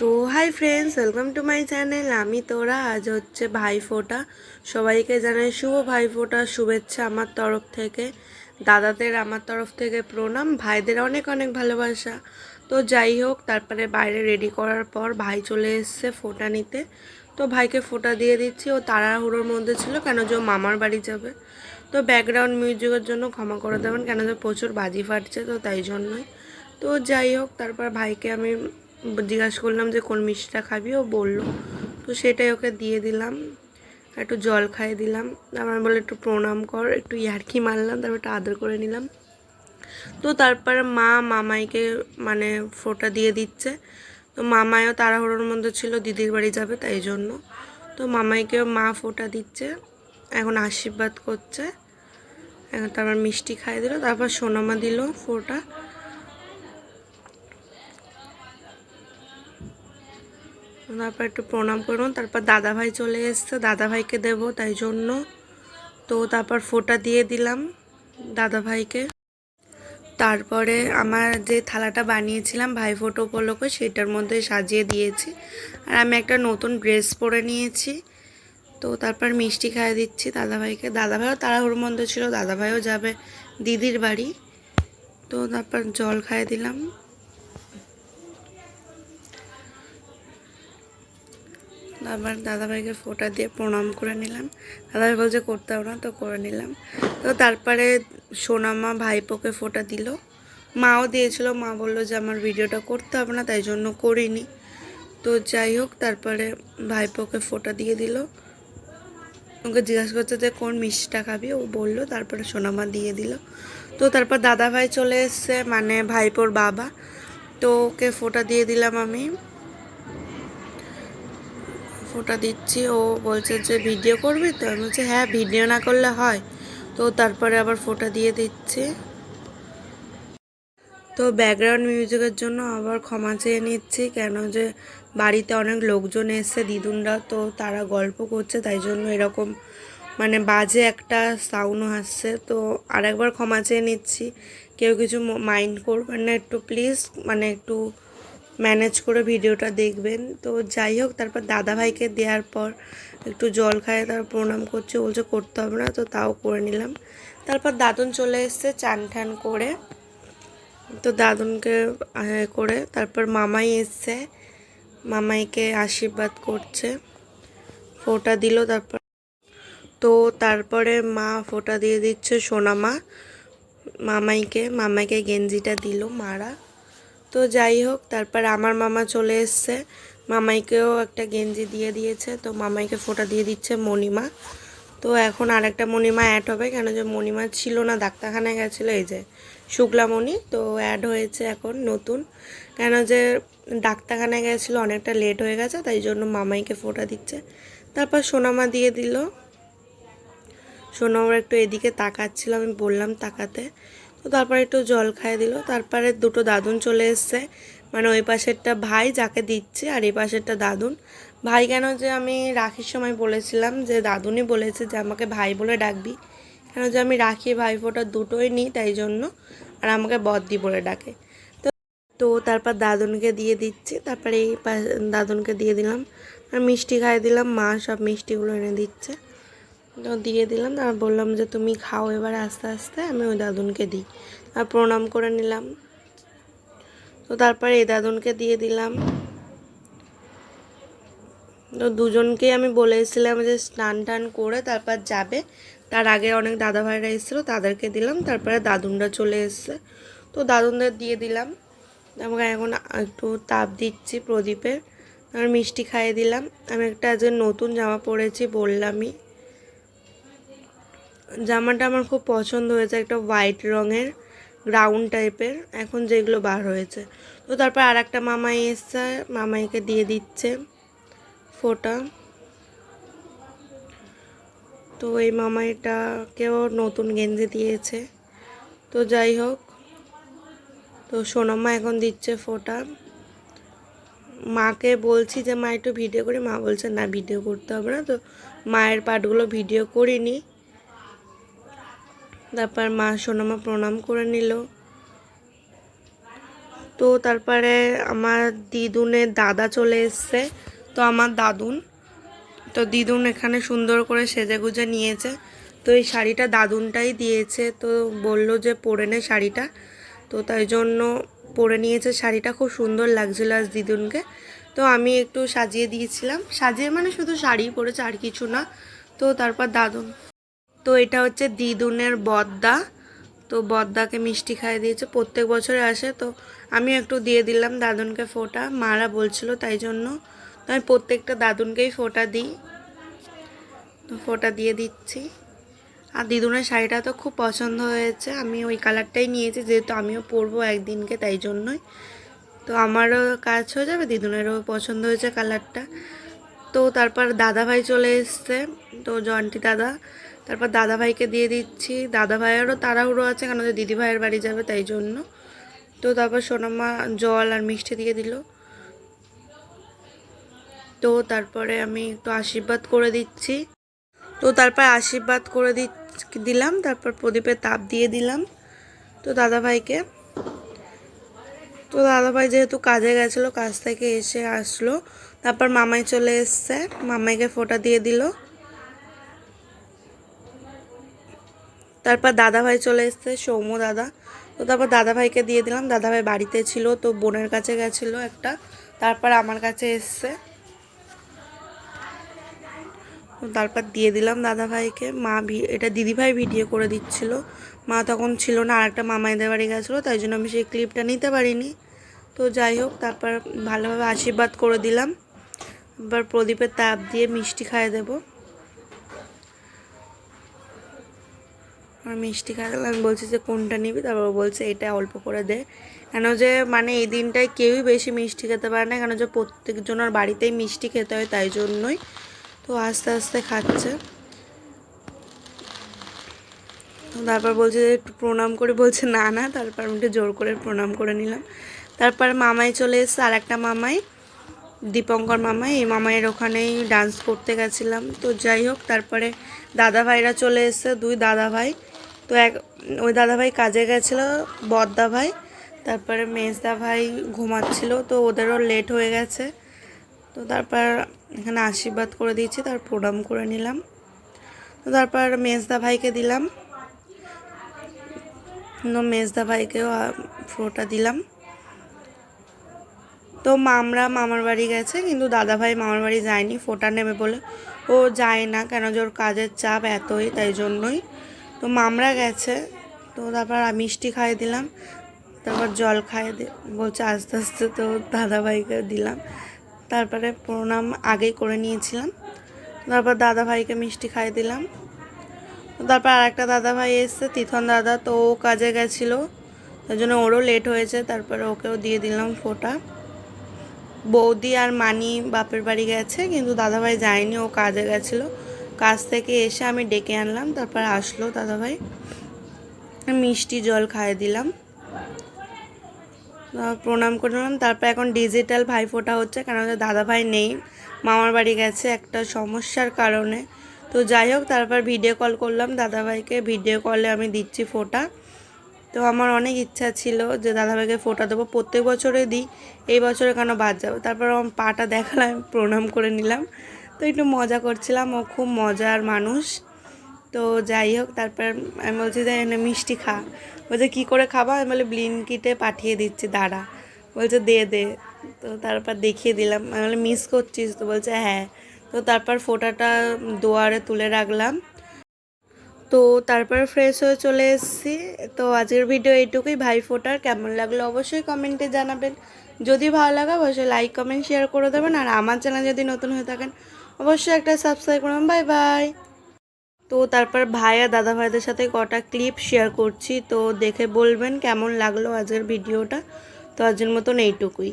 তো hi friends, welcome to my channel. আমি তোরা, আজ হচ্ছে ভাইফোঁটা সবাইকে জানাই শুভ ভাইফোঁটা শুভেচ্ছা আমার তরফ থেকে, দাদাদের আমার তরফ থেকে প্রণাম, ভাইদের অনেক অনেক ভালোবাসা। তো যাই হোক, তারপরে বাইরে রেডি করার পর ভাই চলে এসছে ফোঁটা নিতে। তো ভাইকে ফোঁটা দিয়ে দিচ্ছি, ও তাড়াহুড়োর মধ্যে ছিল, কেন যে মামার বাড়ি যাবে। তো ব্যাকগ্রাউন্ড মিউজিকের জন্য ক্ষমা করে দেবেন, কেন যে প্রচুর বাজি ফাটছে তো তাই জন্যই। তো যাই হোক, তারপর ভাইকে আমি জিজ্ঞাসা করলাম যে, কোন মিষ্টিটা খাবি? ও বলল। তো সেটাই ওকে দিয়ে দিলাম। একটু জল খাইয়ে দিলাম। আমার বলে একটু প্রণাম কর। একটু ইয়ার্কি মারলাম, তারপর একটু আদর করে নিলাম। তো তারপরে মা মামাইকে মানে ফোঁটা দিয়ে দিচ্ছে। তো মামাইও তাড়াহুড়োর মধ্যে ছিল, দিদির বাড়ি যাবে তাই জন্য। তো মামাইকেও মা ফোঁটা দিচ্ছে, এখন আশীর্বাদ করছে। এখন তারপর মিষ্টি খাইয়ে দিল, তারপর সোনামা দিল ফোঁটা। তারপর একটু প্রণাম করুন। তারপর দাদাভাই চলে এসছে, দাদাভাইকে দেব তাই জন্য। তো তারপর ফোঁটা দিয়ে দিলাম দাদাভাইকে। তারপরে আমার যে থালাটা বানিয়েছিলাম ভাই ফোটো উপলক্ষে, সেটার মধ্যে সাজিয়ে দিয়েছি। আর আমি একটা নতুন ড্রেস পরে নিয়েছি। তো তারপর মিষ্টি খাইয়ে দিচ্ছি দাদাভাইকে। দাদাভাইও তাড়াহুড়োর মধ্যে ছিল, দাদাভাইও যাবে দিদির বাড়ি। তো তারপর জল খাইয়ে দিলাম। আবার দাদাভাইকে ফোটা দিয়ে প্রণাম করে নিলাম। দাদাভাই বলছে, করতে হবে না তো করে নিলাম। তো তারপরে সোনামা ভাইপোকে ফোটা দিল। মাও দিয়েছিল, মা বলল যে, আমার ভিডিওটা করতে হবে না, তাই জন্য করিনি। তো যাই হোক, তারপরে ভাইপোকে ফোটা দিয়ে দিল। ওকে জিজ্ঞাসা করছে যে, কোন মিষ্টিটা খাবি? ও বলল, তারপরে সোনামা দিয়ে দিল। তো তারপর দাদাভাই চলে এসছে মানে ভাইপোর বাবা। তো ওকে ফোটা দিয়ে দিলাম আমি। ফোটা দিচ্ছি, ও বলছে যে, ভিডিও করবি তো? আমি বলছি হ্যাঁ ভিডিও না করলে হয়। তো তারপরে আবার ফোটা দিয়ে দিচ্ছি। তো ব্যাকগ্রাউন্ড মিউজিকের জন্য আবার ক্ষমা চেয়ে নিচ্ছি, কেন যে বাড়িতে অনেক লোকজন এসছে, দিদুনরা, তো তারা গল্প করছে, তাই জন্য এরকম মানে বাজে একটা সাউন্ড আসছে। তো আরেকবার ক্ষমা চেয়ে নিচ্ছি। কেউ কিছু মাইন্ড করবেন না একটু প্লিজ মানে একটু ম্যানেজ করে ভিডিওটা দেখবেন। তো যাই হোক, তারপর দাদাভাইকে দেওয়ার পর একটু জল খায়, তার প্রণাম করছে, বলছে করতে হবে না, তো তাও করে নিলাম। তারপর দাদুন চলে এসছে চান ঠান করে। তো দাদুনকে করে তারপর মামাই এসছে। মামাইকে আশীর্বাদ করছে। ফোটা দিল তারপর। তো তারপরে মা ফোটা দিয়ে দিচ্ছে সোনামা। মামাইকে মামাইকে গেঞ্জিটা দিল মারা। তো যাই হোক, তারপর আমার মামা চলে এসছে। মামাইকেও একটা গেঞ্জি দিয়ে দিয়েছে, তো মামাইকে ফোটা দিয়ে দিচ্ছে মণিমা। তো এখন আরেকটা মণিমা অ্যাড হবে, কেন যে মণিমা ছিল না, ডাক্তারখানায় গেছিল, এই যে শুক্লামণি, তো অ্যাড হয়েছে এখন নতুন। কেন যে ডাক্তারখানায় গেছিল, অনেকটা লেট হয়ে গেছে, তাই জন্য মামাইকে ফোটা দিচ্ছে। তারপর সোনামা দিয়ে দিল। সোনামার একটু এদিকে তাকাচ্ছিল, আমি বললাম, তাকাতে। তো তারপরে একটু জল খাইয়ে দিল। তারপরে দুটো দাদুন চলে এসছে। মানে ওই পাশেরটা ভাই যাকে দিচ্ছে আর এই পাশেরটা দাদুন। ভাই কেন যে আমি রাখির সময় বলেছিলাম যে দাদুনই বলেছে যে আমাকে ভাই বলে ডাকবি। কেন যে আমি রাখি ভাই ফোটা দুটোই নিই তাই জন্য। আর আমাকে বদ্দি বলে ডাকে। তো তো তারপর দাদুনকে দিয়ে দিচ্ছি। তারপরে এই দাদুনকে দিয়ে দিলাম। আর মিষ্টি খাইয়ে দিলাম। মা সব মিষ্টিগুলো এনে দিচ্ছে। দিয়ে দিলাম, আর বললাম যে তুমি খাও এবার আস্তে আস্তে, আমি ওই দাদুনকে দিই। আর প্রণাম করে নিলাম। তো তারপরে এই দাদুনকে দিয়ে দিলাম। তো দুজনকেই আমি বলেছিলাম যে স্নান টান করে তারপর যাবে। তার আগে অনেক দাদা ভাইরা এসেছিল, তাদেরকে দিলাম। তারপরে দাদুনরা চলে এসছে। তো দাদুনদের দিয়ে দিলাম। আমাকে এখন একটু তাপ দিচ্ছি প্রদীপের। আর মিষ্টি খাইয়ে দিলাম। আমি একটা আজকে নতুন জামা পরেছি বললামই। জামাটা আমার খুব পছন্দ হয়েছে, একটা হোয়াইট রঙের গ্রাউন্ড টাইপের এখন যেগুলো বার হয়েছে। তো তারপর আর একটা মামাই এসছে, মামাইকে দিয়ে দিচ্ছে ফোটা। তো এই মামাইটাকেও নতুন গেঞ্জি দিয়েছে। তো যাই হোক, তো সোনামা এখন দিচ্ছে ফোটা। মাকে বলছি যে, মা, একটু ভিডিও করি। মা বলছে, না ভিডিও করতে হবে না। তো মায়ের পার্টগুলো ভিডিও করিনি। তারপর মা সোনামা প্রণাম করে নিল। তো তারপরে আমার দিদুনের দাদা চলে এসছে। তো আমার দাদুন, তো দিদুন এখানে সুন্দর করে সেজে গুজে নিয়েছে। তো এই শাড়িটা দাদুনটাই দিয়েছে। তো বলল যে পরে নে শাড়িটা। তো তাই জন্য পরে নিয়েছে। শাড়িটা খুব সুন্দর লাগছিল আজ দিদুনকে। তো আমি একটু সাজিয়ে দিয়েছিলাম। সাজিয়ে মানে শুধু শাড়ি পরেছে, আর কিছু না। তো তারপর দাদুন তো এটা হচ্ছে দিদুনের বদ্দা। তো বদ্দাকে মিষ্টি খাইয়ে দিয়েছে। প্রত্যেক বছরে আসে। তো আমি একটু দিয়ে দিলাম দাদুনকে ফোঁটা। মারা বলছিল তাই জন্য। তো আমি প্রত্যেকটা দাদুনকেই ফোঁটা দিই। তো ফোঁটা দিয়ে দিচ্ছি। আর দিদুনের শাড়িটা তো খুব পছন্দ হয়েছে। আমি ওই কালারটাই নিয়েছি। যেহেতু আমিও পরবো একদিনকে তাই জন্যই। তো আমারও কাজ হয়ে যাবে। দিদুনেরও পছন্দ হয়েছে কালারটা। তো তারপর দাদাভাই চলে এসছে। তো জন্টি দাদা তারপর দাদাভাইকে দিয়ে দিচ্ছি। দাদাভাইয়েরও তাড়াহুড়ো আছে কেন যে দিদিভাইয়ের বাড়ি যাবে তাই জন্য। তো তারপর সোনামা জল আর মিষ্টি দিয়ে দিল। তো তারপরে আমি একটু আশীর্বাদ করে দিচ্ছি। তো তারপর আশীর্বাদ করে দি দিলাম, তারপর প্রদীপে তাপ দিয়ে দিলাম তো দাদাভাইকে। তো দাদাভাই যেহেতু কাজে গেছিল, কাজ থেকে এসে আসলো, তারপর মামাই চলে এসছে, মামাইকে ফোঁটা দিয়ে দিল। তারপর দাদাভাই চলে এসছে, সৌম্য দাদা। তো তারপর দাদাভাইকে দিয়ে দিলাম। দাদাভাই বাড়িতে ছিল, তো বোনের কাছে গেছিল একটা। তারপর আমার কাছে এসছে। তারপর দিয়ে দিলাম দাদাভাইকে। মা এটা দিদিভাই ভিডিও করে দিচ্ছিল। মা তখন ছিল না, আরেকটা মামাইদের বাড়ি গেছিল, তাই জন্য আমি সেই ক্লিপটা নিতে পারিনি। তো যাই হোক, তারপর ভালোভাবে আশীর্বাদ করে দিলাম। এবার প্রদীপের তাপ দিয়ে মিষ্টি খাইয়ে দেবো। আর মিষ্টি দিলাম আমি বলছি যে, কোনটা নিবি? তারপর বলছে, এটা অল্প করে দে। কেন যে মানে এই দিনটায় কেউই বেশি মিষ্টি খেতে পারে না, কেন যে প্রত্যেকজনের বাড়িতেই মিষ্টি খেতে হয় তাই জন্যই। তো আস্তে আস্তে খাচ্ছে। তারপর বলছে যে, একটু প্রণাম করে। বলছে, না না। তারপর আমি জোর করে প্রণাম করে নিলাম। তারপর মামাই চলে এসছে আর একটা মামাই, দীপঙ্কর মামাই। এই মামাইয়ের ওখানেই ডান্স করতে গেছিলাম। তো যাই হোক, তারপরে দাদা ভাইরা চলে এসছে, দুই দাদা ভাই তো এক, ওই দাদা ভাই কাজে গেছিল বদ্দা ভাই তারপরে মেজদা ভাই ঘুমাচ্ছিল, তো ওদেরও লেট হয়ে গেছে। তো তারপর এখানে আশীর্বাদ করে দিয়েছি, তার প্রণাম করে নিলাম। তো তারপর মেজদা ভাইকে দিলাম মেজদা ভাইকেও ফ্রোটা দিলাম। তো মামরা মামার বাড়ি গেছে, কিন্তু দাদাভাই মামার বাড়ি যায়নি, ফোটা নেবে বলে। ও যায় না কেন যে ওর কাজের চাপ এতই, তাই জন্যই। তো মামরা গেছে, তো তারপর মিষ্টি খাইয়ে দিলাম, তারপর জল খাইয়ে বলছে আস্তে আস্তে তো দাদাভাইকে দিলাম, তারপরে প্রণাম আগেই করে নিয়েছিলাম, তারপর দাদাভাইকে মিষ্টি খাইয়ে দিলাম, তারপর আরেকটা দাদাভাই এসছে, তিথন দাদা তো ও কাজে গেছিল, তার জন্য ওরও লেট হয়েছে, তারপরে ওকেও দিয়ে দিলাম ফোটা, বৌদি আর মানি বাপের বাড়ি গেছে, কিন্তু দাদাভাই যায়নি, ও কাজে গেছিল কাজ থেকে এসে আমি ডেকে আনলাম, তারপর আসলো দাদাভাই। মিষ্টি জল খাইয়ে দিলাম। প্রণাম করে নিলাম। তারপর এখন ডিজিটাল ভাইফোঁটা হচ্ছে কেন দাদাভাই নেই, মামার বাড়ি গেছে, একটা সমস্যার কারণে। তো যাই হোক, তারপর ভিডিও কল করলাম দাদাভাইকে। ভিডিও কলে আমি দিচ্ছি ফোটা। তো আমার অনেক ইচ্ছা ছিল যে দাদাভাইকে ফোটা দেবো। প্রত্যেক বছরে দিই, এই বছরে কেন বাদ যাব? তারপর আমার পাটা দেখালাম, প্রণাম করে নিলাম। তো একটু মজা করছিলাম, ও খুব মজার মানুষ। তো যাই হোক, তারপর আমি বলছি যে এনে মিষ্টি খা। বলছে, কী করে খাবা? আমি বলে, ব্লিনকিটে পাঠিয়ে দিচ্ছি, দাঁড়া। বলছে, দে দে। তো তারপর দেখিয়ে দিলাম। আমি বলে, মিস করছিস? তো বলছে হ্যাঁ। তো তারপর ফোটাটা দোয়ারে তুলে রাখলাম। তো তারপর ফ্রেশ হয়ে চলে এসেছি। তো আজকের ভিডিও এইটুকুই। ভাই ফোটার কেমন লাগল অবশ্যই কমেন্টে জানাবেন। যদি ভালো লাগে, অবশ্যই লাইক কমেন্ট শেয়ার করে দেবেন। আর আমার চ্যানেল যদি নতুন হয়ে থাকেন অবশ্যই একটা সাবস্ক্রাইব করুন। বাই বাই তো তারপর ভাই আর দাদা ভাইদের সাথে কটা ক্লিপ শেয়ার করছি। তো দেখে বলবেন কেমন লাগল আজকের ভিডিওটা তো আজকের মতন এইটুকুই।